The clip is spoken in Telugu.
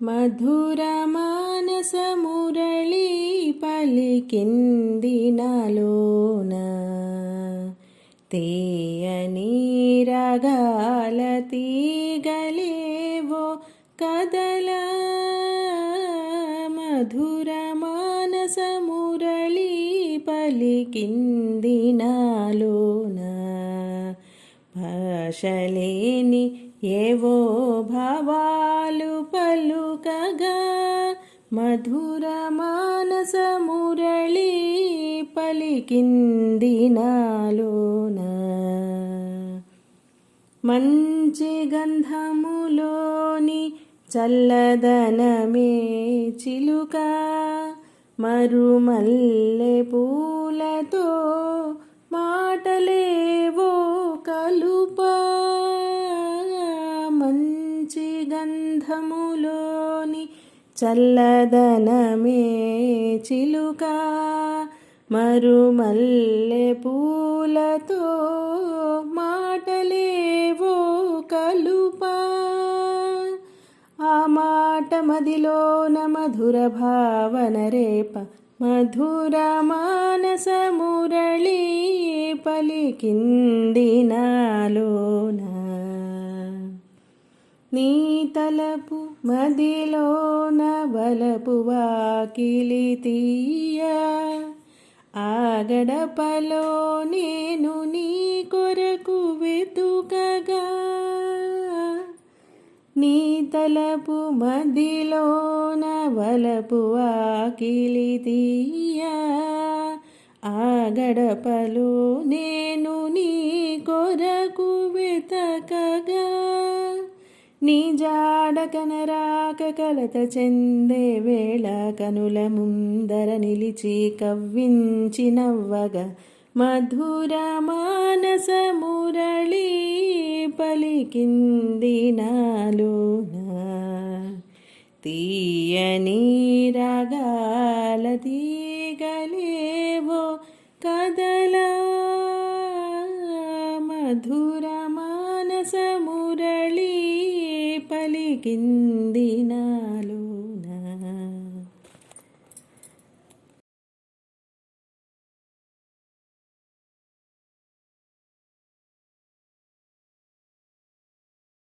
మధుర మానస మురళి పలికింది నాలోన తేయని రగాల తీగలేవో కదల మధుర మానస మురళి పలికింది నాలోన భాషలేని ఏవో భావాలు పలుకగా మధుర మానస మురళి పలికింది నాలోన. మంచి గంధములోని చల్లదనమే చిలుక మరుమల్లె పూలతో గంధములోని చల్లదనమే చిలుక. మరుమల్లె పూలతో మాటలేవో కలుప. ఆ మాట మదిలోన మధుర భావన రేప. మధుర మానస మురళీ పలికింది నాలోన. నీ తలపు మదిలోన బలపు వాకిలి తీయ. ఆ గడపలో నేను నీ కొరకు వెతుకగా. నీ తలపు మదిలోన వలపు వాకిలి తీయ. ఆ గడపలో నేను నీ కొరకు వెతకగా నీ జాడ కనరాక కలత చెందే వేళ కనుల ముందర నిలిచి కవ్వించి నవ్వగా. మధుర మానస మురళి పలికింది నాలోన. తీయని రాగాల తీగలేవో కదలా. మధుర మానస మురళి కింది